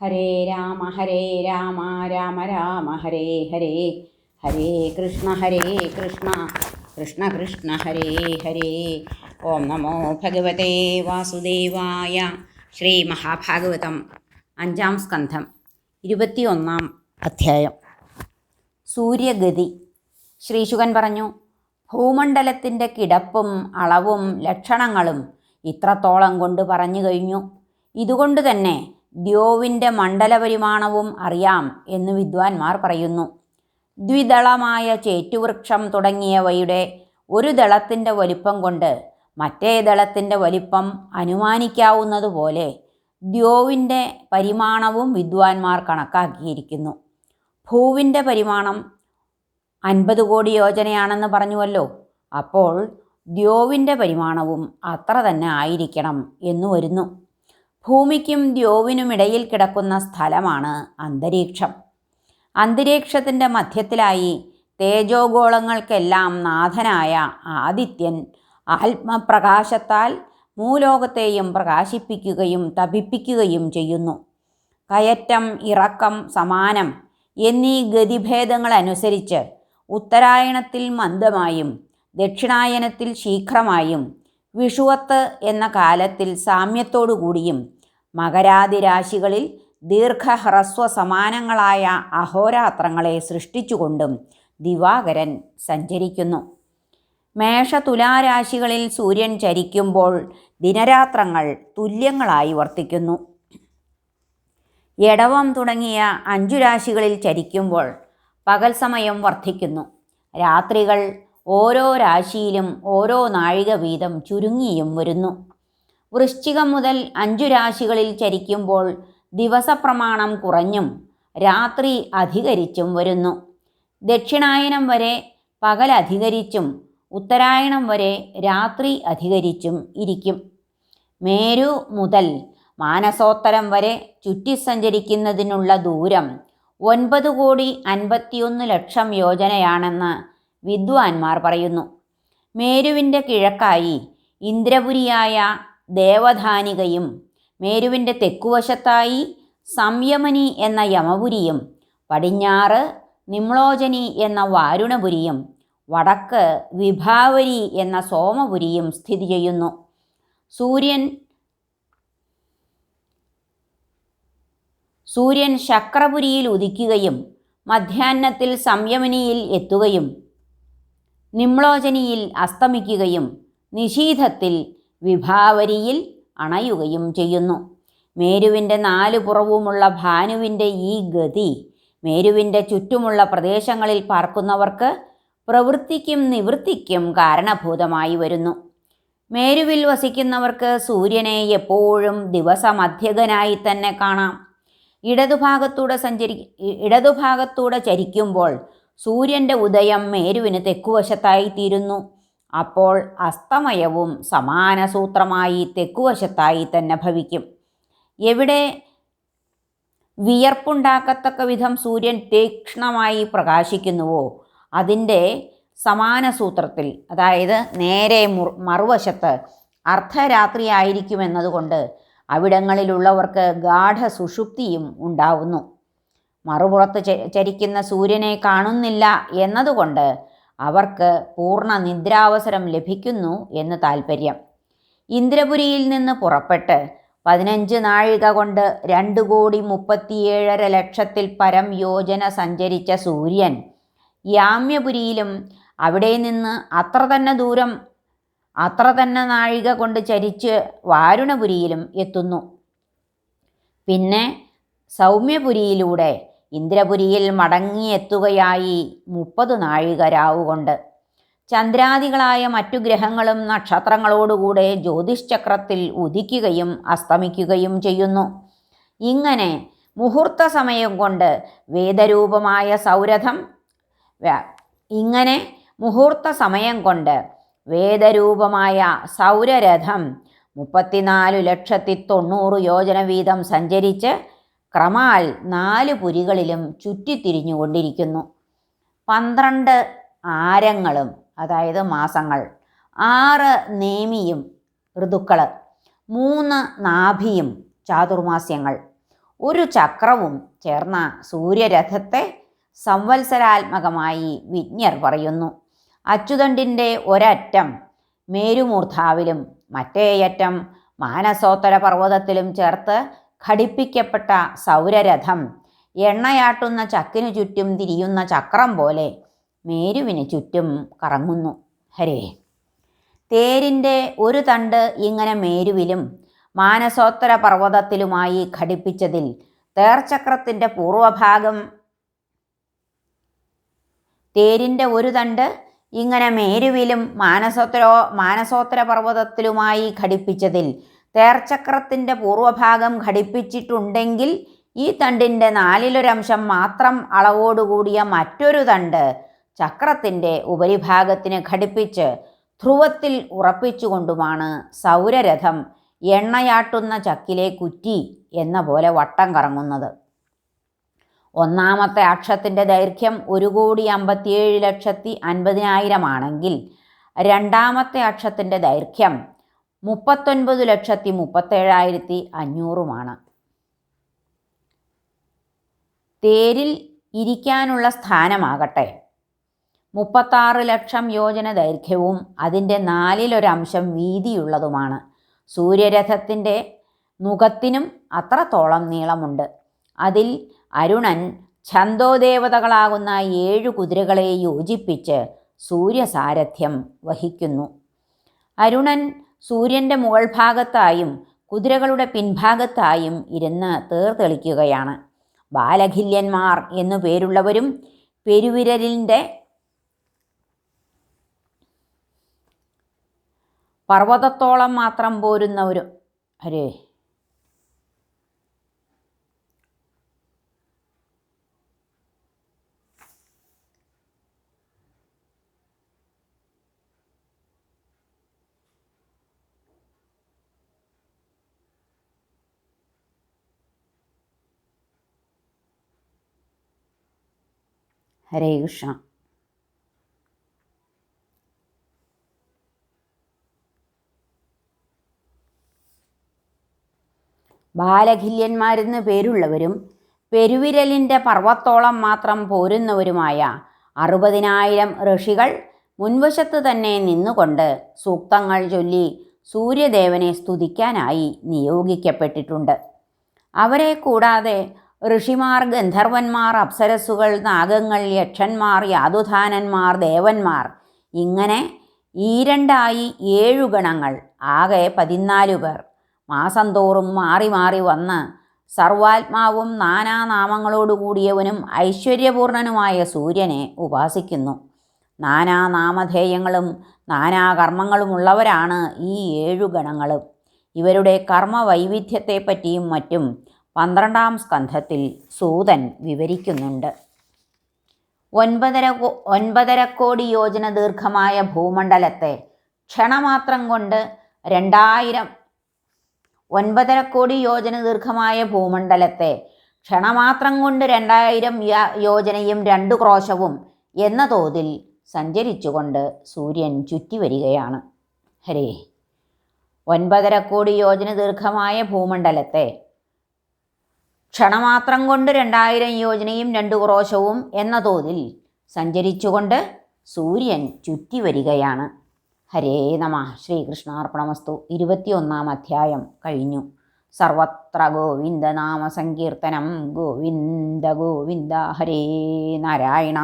ഹരേ രാമ ഹരേ രാമ രാമ രാമ ഹരേ ഹരേ. ഹരേ കൃഷ്ണ ഹരേ കൃഷ്ണ. കൃഷ്ണ കൃഷ്ണ ഹരേ ഹരേ. ഓം നമോ ഭഗവതേ വാസുദേവായ ശ്രീ മഹാഭാഗവതം അഞ്ചാം സ്കന്ധം ഇരുപത്തിയൊന്നാം അധ്യായം. സൂര്യഗതി. ശ്രീശുകൻ പറഞ്ഞു ഭൂമണ്ഡലത്തിന്റെ കിടപ്പും അളവും ലക്ഷണങ്ങളും ഇത്രത്തോളം കൊണ്ട് പറഞ്ഞു കഴിഞ്ഞു. ഇതുകൊണ്ട് തന്നെ ദ്യോവിന്റെ മണ്ഡലപരിമാണവും അറിയാം എന്ന് വിദ്വാൻമാർ പറയുന്നു. ദ്വിദളമായ ചേറ്റുവൃക്ഷം തുടങ്ങിയവയുടെ ഒരു ദളത്തിന്റെ വലിപ്പം കൊണ്ട് മറ്റേ ദളത്തിന്റെ വലിപ്പം അനുമാനിക്കാവുന്നതുപോലെ ദ്യോവിന്റെ പരിമാണവും വിദ്വാൻമാർ കണക്കാക്കിയിരിക്കുന്നു. ഭൂവിന്റെ പരിമാണം അൻപത് കോടി യോജനയാണെന്ന് പറഞ്ഞുവല്ലോ. അപ്പോൾ ദ്യോവിന്റെ പരിമാണവും അത്ര തന്നെ ആയിരിക്കണം എന്നു വരുന്നു. ഭൂമിക്കും ദ്യോവിനുമിടയിൽ കിടക്കുന്ന സ്ഥലമാണ് അന്തരീക്ഷം. അന്തരീക്ഷത്തിന്റെ മധ്യത്തിലായി തേജോഗോളങ്ങൾക്കെല്ലാം നാഥനായ ആദിത്യൻ ആത്മപ്രകാശത്താൽ മൂലോകത്തെയും പ്രകാശിപ്പിക്കുകയും തപിപ്പിക്കുകയും ചെയ്യുന്നു. കയറ്റം ഇറക്കം സമാനം എന്നീ ഗതിഭേദങ്ങളനുസരിച്ച് ഉത്തരായണത്തിൽ മന്ദമായും ദക്ഷിണായനത്തിൽ ശീഘ്രമായും വിഷുവത്ത് എന്ന കാലത്തിൽ സാമ്യത്തോടു കൂടിയും മകരാതിരാശികളിൽ ദീർഘഹ്രസ്വ സമാനങ്ങളായ അഹോരാത്രങ്ങളെ സൃഷ്ടിച്ചുകൊണ്ടും ദിവാകരൻ സഞ്ചരിക്കുന്നു. മേഷതുലാരാശികളിൽ സൂര്യൻ ചരിക്കുമ്പോൾ ദിനരാത്രങ്ങൾ തുല്യങ്ങളായി വർത്തിക്കുന്നു. എടവം തുടങ്ങിയ അഞ്ചു രാശികളിൽ ചരിക്കുമ്പോൾ പകൽ സമയം വർദ്ധിക്കുന്നു രാത്രികൾ ഓരോ രാശിയിലും ഓരോ നാഴിക വീതം ചുരുങ്ങിയും വരുന്നു. വൃശ്ചികം മുതൽ അഞ്ചു രാശികളിൽ ചരിക്കുമ്പോൾ ദിവസപ്രമാണം കുറഞ്ഞും രാത്രി അധികരിച്ചും വരുന്നു. ദക്ഷിണായനം വരെ പകൽ അധികരിച്ചും ഉത്തരായണം വരെ രാത്രി അധികരിച്ചും ഇരിക്കും. മേരു മുതൽ മാനസോത്തരം വരെ ചുറ്റി സഞ്ചരിക്കുന്നതിനുള്ള ദൂരം ഒൻപത് കോടി അൻപത്തിയൊന്ന് ലക്ഷം യോജനയാണെന്ന് വിദ്വാൻമാർ പറയുന്നു. മേരുവിന്റെ കിഴക്കായി ഇന്ദ്രപുരിയായ ദേവധാനികയും മേരുവിന്റെ തെക്കുവശത്തായി സംയമനി എന്ന യമപുരിയും പടിഞ്ഞാറ് നിമ്ലോചനി എന്ന വാരുണപുരിയും വടക്ക് വിഭാവരി എന്ന സോമപുരിയും സ്ഥിതി ചെയ്യുന്നു. സൂര്യൻ സൂര്യൻ ശക്രപുരിയിൽ ഉദിക്കുകയും മധ്യാഹ്നത്തിൽ സംയമനിയിൽ എത്തുകയും നിമ്ലോചനിയിൽ അസ്തമിക്കുകയും നിശീധത്തിൽ വിഭാവരിയിൽ അണയുകയും ചെയ്യുന്നു. മേരുവിന്റെ നാല് പുറവുമുള്ള ഭാനുവിന്റെ ഈ ഗതി മേരുവിന്റെ ചുറ്റുമുള്ള പ്രദേശങ്ങളിൽ പാർക്കുന്നവർക്ക് പ്രവൃത്തിക്കും നിവൃത്തിക്കും കാരണഭൂതമായി വരുന്നു. മേരുവിൽ വസിക്കുന്നവർക്ക് സൂര്യനെ എപ്പോഴും ദിവസമധ്യകനായി തന്നെ കാണാം. ഇടതുഭാഗത്തൂടെ സഞ്ചരി ഇടതുഭാഗത്തൂടെ ചരിക്കുമ്പോൾ സൂര്യന്റെ ഉദയം മേരുവിന് തെക്കുവശത്തായി തീരുന്നു. അപ്പോൾ അസ്തമയവും സമാനസൂത്രമായി തെക്കുവശത്തായി തന്നെ ഭവിക്കും. എവിടെ വിയർപ്പുണ്ടാക്കത്തക്ക വിധം സൂര്യൻ തീക്ഷ്ണമായി പ്രകാശിക്കുന്നുവോ അതിന്റെ സമാനസൂത്രത്തിൽ അതായത് നേരെ മറുവശത്ത് അർദ്ധരാത്രിയായിരിക്കുമെന്നതുകൊണ്ട് അവിടങ്ങളിലുള്ളവർക്ക് ഗാഠ സുഷുപ്തിയും ഉണ്ടാവുന്നു. മറുപുറത്ത് ചരിക്കുന്ന സൂര്യനെ കാണുന്നില്ല എന്നതുകൊണ്ട് അവർക്ക് പൂർണ നിദ്രാവസരം ലഭിക്കുന്നു എന്ന് താൽപ്പര്യം ഇന്ദ്രപുരിയിൽ നിന്ന് പുറപ്പെട്ട് പതിനഞ്ച് നാഴിക കൊണ്ട് രണ്ട് കോടി മുപ്പത്തിയേഴര ലക്ഷത്തിൽ പരം യോജന സഞ്ചരിച്ച സൂര്യൻ യാമ്യപുരിയിലും അവിടെ നിന്ന് അത്ര തന്നെ ദൂരം അത്ര തന്നെ നാഴിക കൊണ്ട് ചരിച്ച് വാരുണപുരിയിലും എത്തുന്നു. പിന്നെ സൗമ്യപുരിയിലൂടെ ഇന്ദ്രപുരിയിൽ മടങ്ങിയെത്തുകയായി മുപ്പത് നാഴിക രാവുകൊണ്ട് ചന്ദ്രാദികളായ മറ്റു ഗ്രഹങ്ങളും നക്ഷത്രങ്ങളോടുകൂടെ ജ്യോതിഷ്ചക്രത്തിൽ ഉദിക്കുകയും അസ്തമിക്കുകയും ചെയ്യുന്നു. ഇങ്ങനെ മുഹൂർത്ത സമയം കൊണ്ട് വേദരൂപമായ സൗരഥം ഇങ്ങനെ മുഹൂർത്ത സമയം കൊണ്ട് വേദരൂപമായ സൗരരഥം മുപ്പത്തിനാല് ലക്ഷത്തി തൊണ്ണൂറ് യോജന വീതം സഞ്ചരിച്ച് ക്രമാൽ നാല് പുരികളിലും ചുറ്റിത്തിരിഞ്ഞുകൊണ്ടിരിക്കുന്നു. പന്ത്രണ്ട് ആരങ്ങളും അതായത് മാസങ്ങൾ ആറ് നേമിയും ഋതുക്കൾ മൂന്ന് നാഭിയും ചാതുർമാസ്യങ്ങൾ. ഒരു ചക്രവും ചേർന്ന സൂര്യരഥത്തെ സംവത്സരാത്മകമായി വിജ്ഞർ പറയുന്നു. അച്യുതണ്ടിന്റെ ഒരറ്റം മേരുമൂർധാവിലും മറ്റേയറ്റം മാനസോത്തര പർവതത്തിലും ചേർത്ത് ഘടിപ്പിക്കപ്പെട്ട സൗരരഥം എണ്ണയാട്ടുന്ന ചക്കിനു ചുറ്റും തിരിയുന്ന ചക്രം പോലെ മേരുവിന് ചുറ്റും കറങ്ങുന്നു. ഹരേ. തേരിന്റെ ഒരു തണ്ട് ഇങ്ങനെ മേരുവിലും മാനസോത്തര പർവതത്തിലുമായി ഘടിപ്പിച്ചതിൽ തേർചക്രത്തിന്റെ പൂർവഭാഗം തേരിന്റെ ഒരു തണ്ട് ഇങ്ങനെ മേരുവിലും മാനസോത്തരോ മാനസോത്തര പർവതത്തിലുമായി ഘടിപ്പിച്ചതിൽ തേർചക്രത്തിന്റെ പൂർവഭാഗം ഘടിപ്പിച്ചിട്ടുണ്ടെങ്കിൽ ഈ തണ്ടിന്റെ നാലിലൊരംശം മാത്രം അളവോടുകൂടിയ മറ്റൊരു തണ്ട് ചക്രത്തിന്റെ ഉപരിഭാഗത്തിന് ഘടിപ്പിച്ച് ധ്രുവത്തിൽ ഉറപ്പിച്ചുകൊണ്ടുമാണ് സൗരരഥം എണ്ണയാട്ടുന്ന ചക്കിലെ കുറ്റി എന്ന പോലെ വട്ടം കറങ്ങുന്നത്. ഒന്നാമത്തെ അക്ഷത്തിന്റെ ദൈർഘ്യം ഒരു കോടി അമ്പത്തിയേഴ് ലക്ഷത്തി അൻപതിനായിരമാണെങ്കിൽ രണ്ടാമത്തെ അക്ഷത്തിന്റെ ദൈർഘ്യം മുപ്പത്തൊൻപത് ലക്ഷത്തി മുപ്പത്തേഴായിരത്തി അഞ്ഞൂറുമാണ്. തേരിൽ ഇരിക്കാനുള്ള സ്ഥാനമാകട്ടെ. മുപ്പത്താറ് ലക്ഷം യോജന ദൈർഘ്യവും അതിന്റെ നാലിലൊരംശം വീതിയുള്ളതുമാണ്. സൂര്യരഥത്തിന്റെ മുഖത്തിനും അത്രത്തോളം നീളമുണ്ട്. അതിൽ അരുണൻ ഛന്തോദേവതകളാകുന്ന ഏഴു കുതിരകളെ യോജിപ്പിച്ച് സൂര്യസാരഥ്യം വഹിക്കുന്നു. അരുണൻ സൂര്യന്റെ മുകൾ ഭാഗത്തായും കുതിരകളുടെ പിൻഭാഗത്തായും ഇരുന്ന് തീർത്തെളിക്കുകയാണ് ബാലഖില്യന്മാർ എന്നു പേരുള്ളവരും പെരുവിരലിന്റെ പർവതത്തോളം മാത്രം പോരുന്നവരും ഹരേ ഹരേ കൃഷ്ണ. ബാലഖില്യന്മാരെന്ന് പേരുള്ളവരും പെരുവിരലിന്റെ പർവത്തോളം മാത്രം പോരുന്നവരുമായ അറുപതിനായിരം ഋഷികൾ മുൻവശത്ത് തന്നെ നിന്നുകൊണ്ട് സൂക്തങ്ങൾ ചൊല്ലി സൂര്യദേവനെ സ്തുതിക്കാനായി നിയോഗിക്കപ്പെട്ടിട്ടുണ്ട്. അവരെ കൂടാതെ ഋഷിമാർ ഗന്ധർവന്മാർ അപ്സരസ്സുകൾ നാഗങ്ങൾ യക്ഷന്മാർ യാതുധാനന്മാർ ദേവന്മാർ. ഇങ്ങനെ ഈരണ്ടായി ഏഴു ഗണങ്ങൾ ആകെ പതിനാലു പേർ. മാസം തോറും മാറി മാറി വന്ന് സർവാത്മാവും നാനാനാമങ്ങളോടുകൂടിയവനും ഐശ്വര്യപൂർണനുമായ സൂര്യനെ ഉപാസിക്കുന്നു. നാനാനാമധേയങ്ങളും നാനാകർമ്മങ്ങളുമുള്ളവരാണ് ഈ ഏഴു ഗണങ്ങളും. ഇവരുടെ കർമ്മവൈവിധ്യത്തെപ്പറ്റിയും മറ്റും പന്ത്രണ്ടാം സ്കന്ധത്തിൽ സൂതൻ വിവരിക്കുന്നുണ്ട്. ഒൻപതര ഒൻപതര കോടി യോജന ദീർഘമായ ഭൂമണ്ഡലത്തെ ക്ഷണമാത്രം കൊണ്ട് രണ്ടായിരം ഒൻപതര കോടി യോജന ദീർഘമായ ഭൂമണ്ഡലത്തെ ക്ഷണമാത്രം കൊണ്ട് രണ്ടായിരം യോജനയും രണ്ടു ക്രോശവും എന്ന തോതിൽ സഞ്ചരിച്ചുകൊണ്ട് സൂര്യൻ ചുറ്റി വരികയാണ് ഹരേ. ഒൻപതര കോടി യോജന ദീർഘമായ ഭൂമണ്ഡലത്തെ ക്ഷണമാത്രം കൊണ്ട് രണ്ടായിരം യോജനയും രണ്ട് ക്രോശവും എന്ന തോതിൽ സഞ്ചരിച്ചുകൊണ്ട് സൂര്യൻ ചുറ്റി വരികയാണ്. ഹരേ നമ. ശ്രീകൃഷ്ണാർപ്പണമസ്തു. ഇരുപത്തിയൊന്നാം അധ്യായം കഴിഞ്ഞു. സർവത്ര ഗോവിന്ദനാമ സങ്കീർത്തനം. ഗോവിന്ദ ഗോവിന്ദ ഹരേ നാരായണ.